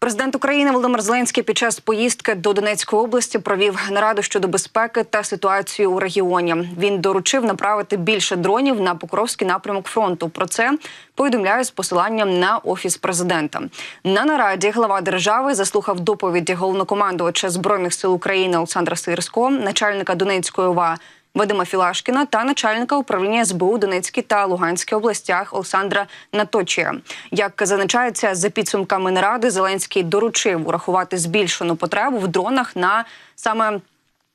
Президент України Володимир Зеленський під час поїздки до Донецької області провів нараду щодо безпеки та ситуації у регіоні. Він доручив направити більше дронів на Покровський напрямок фронту. Про це повідомляє з посиланням на офіс президента. На нараді глава держави заслухав доповіді головнокомандувача збройних сил України Олександра Сирського, начальника Донецької ОВА Вадима Філашкіна та начальника управління СБУ Донецькій та Луганській областях Олександра Наточія. Як зазначається за підсумками наради, Зеленський доручив урахувати збільшену потребу в дронах на саме.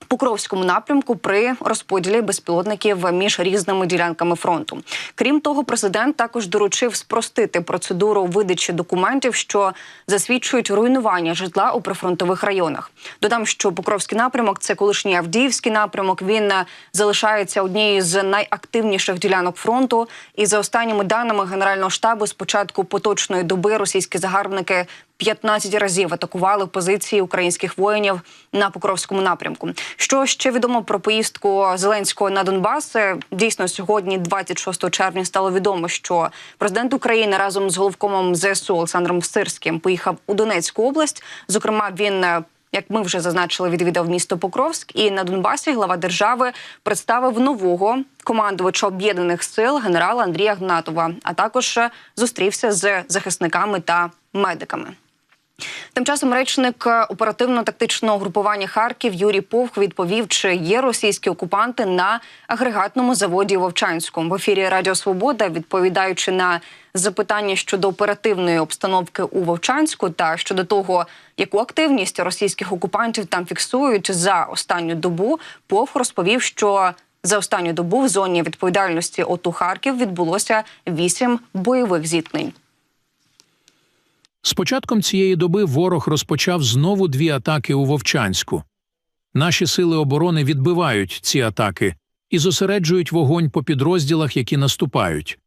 Покровському напрямку при розподілі безпілотників між різними ділянками фронту. Крім того, президент також доручив спростити процедуру видачі документів, що засвідчують руйнування житла у прифронтових районах. Додам, що Покровський напрямок це колишній Авдіївський напрямок. Він е, залишається однією з найактивніших ділянок фронту. І за останніми даними Генерального штабу, з початку поточної доби російські загарбники 15 разів атакували позиції українських воїнів на Покровському напрямку. Що ще відомо про поїздку Зеленського на Донбас? Е, Дійсно, сьогодні, 26 червня, стало відомо, що президент України разом з головкомом ЗСУ Олександром Сирським поїхав у Донецьку область. Зокрема, він е, як ми вже зазначили, відвідав місто Покровськ, і на Донбасі глава держави представив нового командувача об'єднаних сил генерала Андрія Гнатова, а також е, зустрівся з захисниками та медиками. Тим часом речник е, оперативно-тактичного групування Харків Юрій Повх відповів, чи є російські окупанти на агрегатному заводі у Вовчанську. В ефірі Радіо Свобода, відповідаючи на запитання щодо оперативної обстановки у Вовчанську та щодо того, яку активність російських окупантів там фіксують за останню добу, Повх розповів, що за останню добу в зоні відповідальності ОТУ Харків відбулося вісім бойових зіткнень. З початком цієї доби ворог розпочав знову дві атаки у Вовчанську. Наші сили оборони відбивають ці атаки і зосереджують вогонь по підрозділах, які наступають.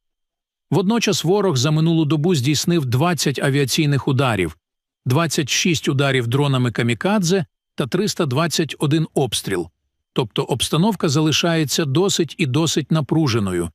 Водночас ворог за минулу добу здійснив 20 авіаційних ударів, 26 ударів дронами камікадзе та 321 обстріл. Тобто обстановка залишається досить і досить напруженою.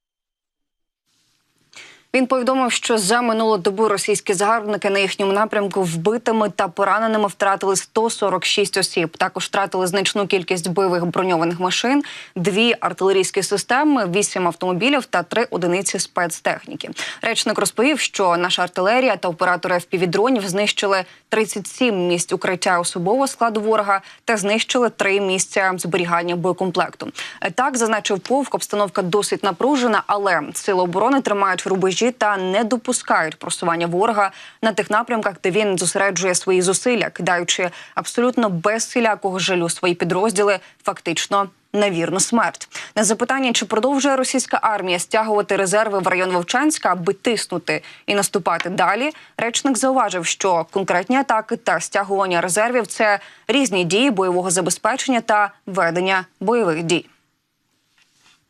Він повідомив, що за минулу добу російські загарбники на їхньому напрямку вбитими та пораненими втратили 146 осіб. Також втратили значну кількість бойових броньованих машин, дві артилерійські системи, вісім автомобілів та три одиниці спецтехніки. Речник розповів, що наша артилерія та оператори FPV-дронів знищили 37 місць укриття особового складу ворога та знищили три місця зберігання боєкомплекту. Так зазначив Повк, обстановка досить напружена, але сили оборони тримають рубежі та не допускають просування ворога на тих напрямках, де він зосереджує свої зусилля, кидаючи абсолютно без всілякого жалю свої підрозділи, фактично. На вірну смерть на запитання, чи продовжує російська армія стягувати резерви в район Вовчанська, аби тиснути і наступати далі. Речник зауважив, що конкретні атаки та стягування резервів це різні дії бойового забезпечення та ведення бойових дій.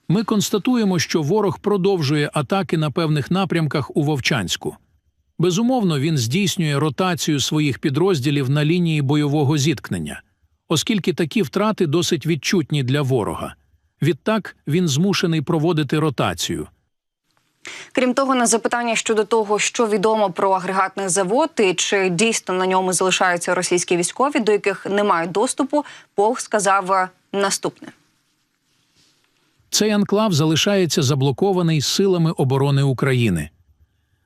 Ми констатуємо, що ворог продовжує атаки на певних напрямках у Вовчанську. Безумовно, він здійснює ротацію своїх підрозділів на лінії бойового зіткнення, оскільки такі втрати досить відчутні для ворога. Відтак він змушений проводити ротацію. Крім того, на запитання щодо того, що відомо про агрегатний завод і чи дійсно на ньому залишаються російські військові, до яких немає доступу, Повх сказав наступне. Цей анклав залишається заблокований силами оборони України.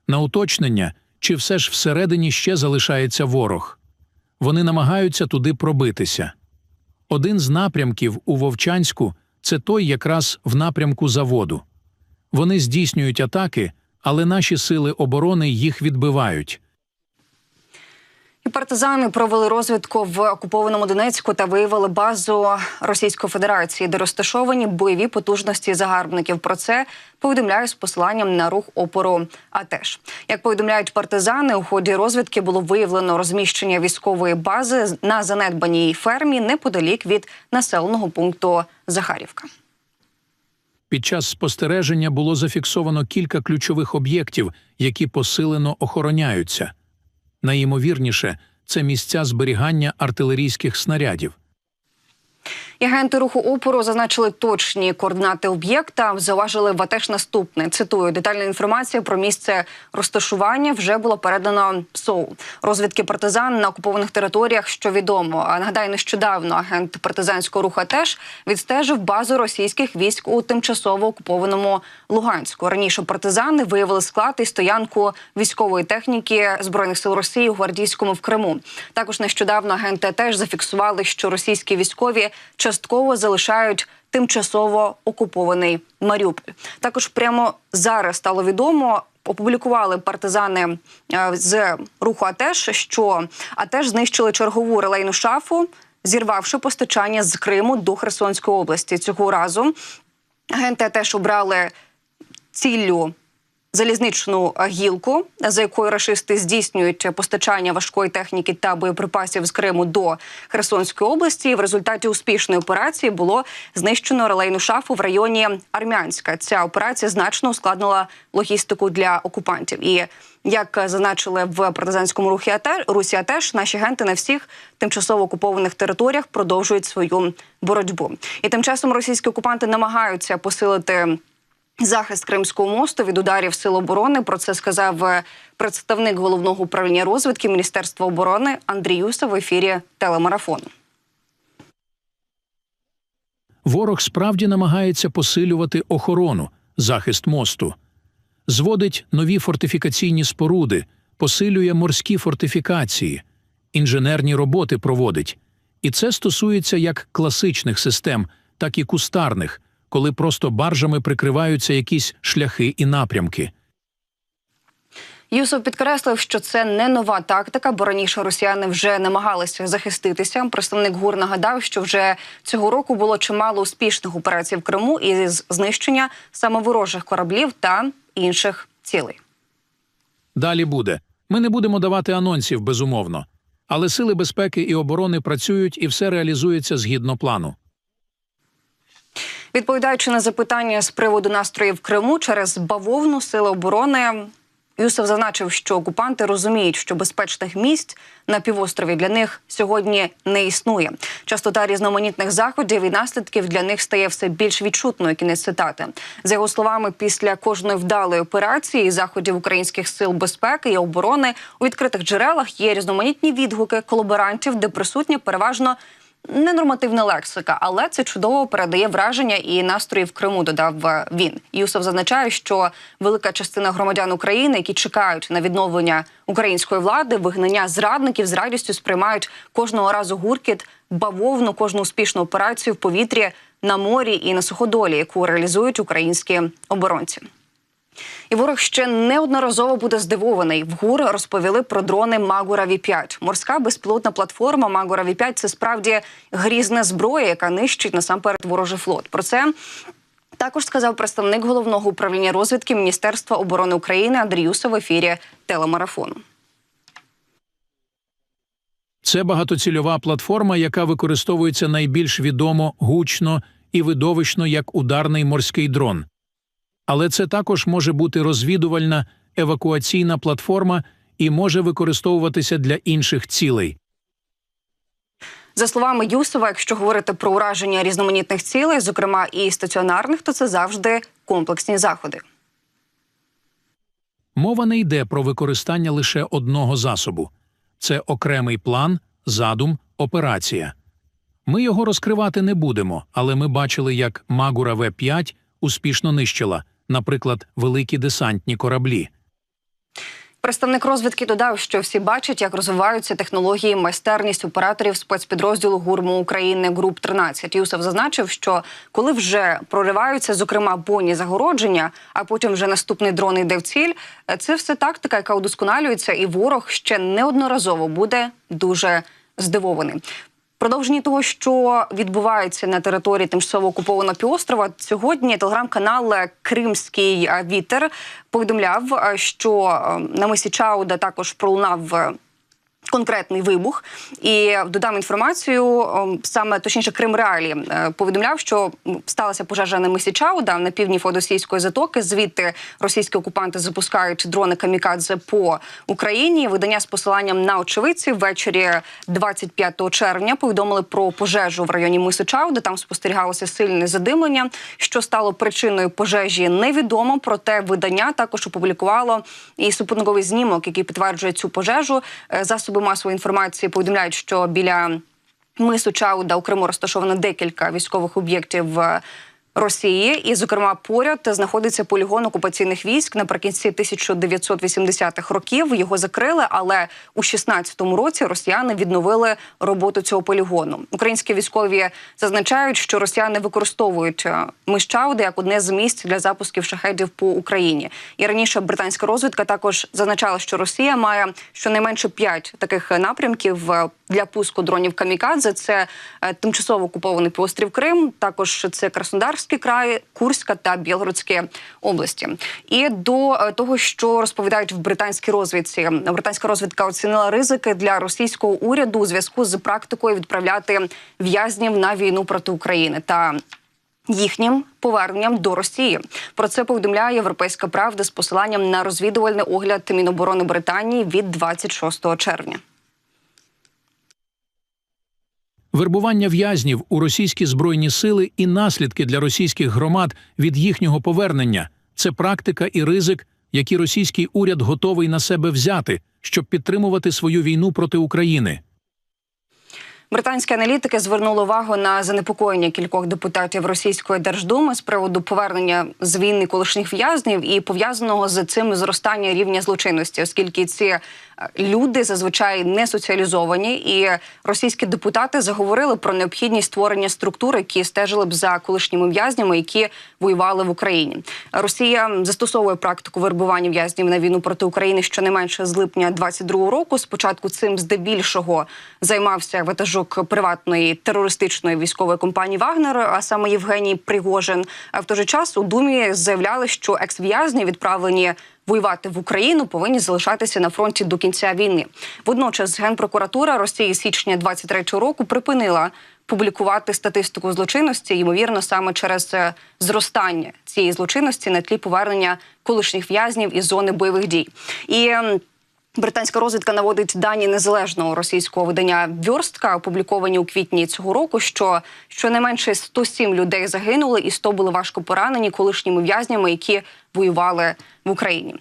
На уточнення, чи все ж всередині ще залишається ворог. Вони намагаються туди пробитися. Один з напрямків у Вовчанську це той якраз в напрямку заводу. Вони здійснюють атаки, але наші сили оборони їх відбивають. Партизани провели розвідку в окупованому Донецьку та виявили базу Російської Федерації, де розташовані бойові потужності загарбників. Про це повідомляють з посиланням на рух опору. А теж як повідомляють партизани, у ході розвідки було виявлено розміщення військової бази на занедбаній фермі неподалік від населеного пункту Захарівка. Під час спостереження було зафіксовано кілька ключових об'єктів, які посилено охороняються. Найімовірніше, це місця зберігання артилерійських снарядів. І агенти руху опору зазначили точні координати об'єкта. Зауважили в АТЕШ наступне. Цитую, детальна інформація про місце розташування вже було передано СОУ. Розвідки партизан на окупованих територіях, що відомо. А нагадаю, нещодавно агент партизанського руху АТЕШ відстежив базу російських військ у тимчасово окупованому Луганську. Раніше партизани виявили склад і стоянку військової техніки збройних сил Росії у гвардійському в Криму. Також нещодавно агенти теж зафіксували, що російські військові частково залишають тимчасово окупований Маріуполь. Також прямо зараз стало відомо. Опублікували партизани е, з руху АТЕШ, що АТЕШ знищили чергову релейну шафу, зірвавши постачання з Криму до Херсонської області. Цього разу агенти АТЕШ обрали ціллю залізничну гілку, за якою рашисти здійснюють постачання важкої техніки та боєприпасів з Криму до Херсонської області. В результаті успішної операції було знищено релейну шафу в районі Армянська. Ця операція значно ускладнила логістику для окупантів. І як зазначили в партизанському рухі АТЕ, Русі АТЕШ, наші агенти на всіх тимчасово окупованих територіях продовжують свою боротьбу. І тим часом російські окупанти намагаються посилити. Захист Кримського мосту від ударів сил оборони про це сказав е, представник головного управління розвідки Міністерства оборони Андрій Юса в ефірі телемарафону. Ворог справді намагається посилювати охорону, захист мосту, зводить нові фортифікаційні споруди, посилює морські фортифікації, інженерні роботи проводить. І це стосується як класичних систем, так і кустарних, коли просто баржами прикриваються якісь шляхи і напрямки. Юсов підкреслив, що це не нова тактика, бо раніше росіяни вже намагалися захиститися. Представник ГУР нагадав, що вже цього року було чимало успішних операцій в Криму із знищення саме ворожих кораблів та інших цілей. Далі буде. Ми не будемо давати анонсів, безумовно. Але сили безпеки і оборони працюють і все реалізується згідно плану. Відповідаючи на запитання з приводу настроїв в Криму через бавовну сили оборони. Юсов зазначив, що окупанти розуміють, що безпечних місць на півострові для них сьогодні не існує. Частота різноманітних заходів і наслідків для них стає все більш відчутною. Кінець цитати за його словами, після кожної вдалої операції заходів українських сил безпеки і оборони у відкритих джерелах є різноманітні відгуки колаборантів, де присутня переважно ненормативна лексика, але це чудово передає враження і настрої в Криму. Додав він. Юсов зазначає, що велика частина громадян України, які чекають на відновлення української влади, вигнання зрадників з радістю сприймають кожного разу гуркіт, бавовну, кожну успішну операцію в повітрі на морі і на суходолі, яку реалізують українські оборонці. І ворог ще неодноразово буде здивований. В ГУР розповіли про дрони Магура Ві-5. Морська безпілотна платформа Магура Ві-5 – це справді грізна зброя, яка нищить насамперед ворожий флот. Про це також сказав представник головного управління розвідки Міністерства оборони України Андрій Юсов в ефірі телемарафону. Це багатоцільова платформа, яка використовується найбільш відомо, гучно і видовищно як ударний морський дрон. Але це також може бути розвідувальна евакуаційна платформа і може використовуватися для інших цілей. За словами Юсова, якщо говорити про ураження різноманітних цілей, зокрема і стаціонарних, то це завжди комплексні заходи. Мова не йде про використання лише одного засобу. Це окремий план, задум, операція. Ми його розкривати не будемо, але ми бачили, як Магура В-5 успішно нищила, наприклад, великі десантні кораблі. Представник розвідки додав, що всі бачать, як розвиваються технології, майстерність операторів спецпідрозділу ГУРМу України Груп 13 Юсов зазначив, що коли вже прориваються, зокрема бонні загородження, а потім вже наступний дрон йде в ціль. Це все тактика, яка удосконалюється, і ворог ще неодноразово буде дуже здивований. Продовження того, що відбувається на території тимчасово окупованого півострова, сьогодні телеграм-канал Кримський Вітер повідомляв, що на мисі Чауда також пролунав Конкретний вибух і додам інформацію. Саме точніше, Крим Реалі е, повідомляв, що сталася пожежа на мисі Чауда на півдні Феодосійської затоки. Звідти російські окупанти запускають дрони камікадзе по Україні. Видання з посиланням на очевидців ввечері 25 червня повідомили про пожежу в районі мису Чауда. Там спостерігалося сильне задимлення. Що стало причиною пожежі, невідомо. Проте видання також опублікувало і супутниковий знімок, який підтверджує цю пожежу. Е, Засоби масової інформації повідомляють, що біля мису Чауда у Криму розташовано декілька військових об'єктів. Росії, і, зокрема, поряд знаходиться полігон окупаційних військ. Наприкінці 1980-х років його закрили, але у 16-му році росіяни відновили роботу цього полігону. Українські військові зазначають, що росіяни використовують е, мис Чауди як одне з місць для запусків шахедів по Україні. І раніше британська розвідка також зазначала, що Росія має щонайменше п'ять таких напрямків е, для пуску дронів камікадзе. Це е, тимчасово окупований півострів Крим, також це Краснодарський край, Курська та Білгородські області. І до е, того, що розповідають в британській розвідці, британська розвідка оцінила ризики для російського уряду у зв'язку з практикою відправляти в'язнів на війну проти України та. Їхнім поверненням до Росії про це повідомляє Європейська Правда з посиланням на розвідувальний огляд Міноборони Британії від 26 червня. Вербування в'язнів у російські збройні сили і наслідки для російських громад від їхнього повернення це практика і ризик, які російський уряд готовий на себе взяти, щоб підтримувати свою війну проти України. Британські аналітики звернули увагу на занепокоєння кількох депутатів російської держдуми з приводу повернення з війни колишніх в'язнів і пов'язаного з цим зростання рівня злочинності, оскільки ці люди зазвичай не соціалізовані, і російські депутати заговорили про необхідність створення структур, які стежили б за колишніми в'язнями, які воювали в Україні. Росія застосовує практику вербування в'язнів на війну проти України щонайменше з липня 22 року. Спочатку цим здебільшого займався ватажок приватної терористичної військової компанії Вагнер, а саме Євгеній Пригожин. А в той же час у думі заявляли, що екс-в'язні відправлені. Воювати в Україну повинні залишатися на фронті до кінця війни. Водночас генпрокуратура Росії січня 23-го року припинила публікувати статистику злочинності, ймовірно, саме через е, зростання цієї злочинності на тлі повернення колишніх в'язнів із зони бойових дій. І Британська розвідка наводить дані незалежного російського видання Вьорстка, опубліковані у квітні цього року. Що щонайменше 107 людей загинули, і 100 були важко поранені колишніми в'язнями, які воювали в Україні.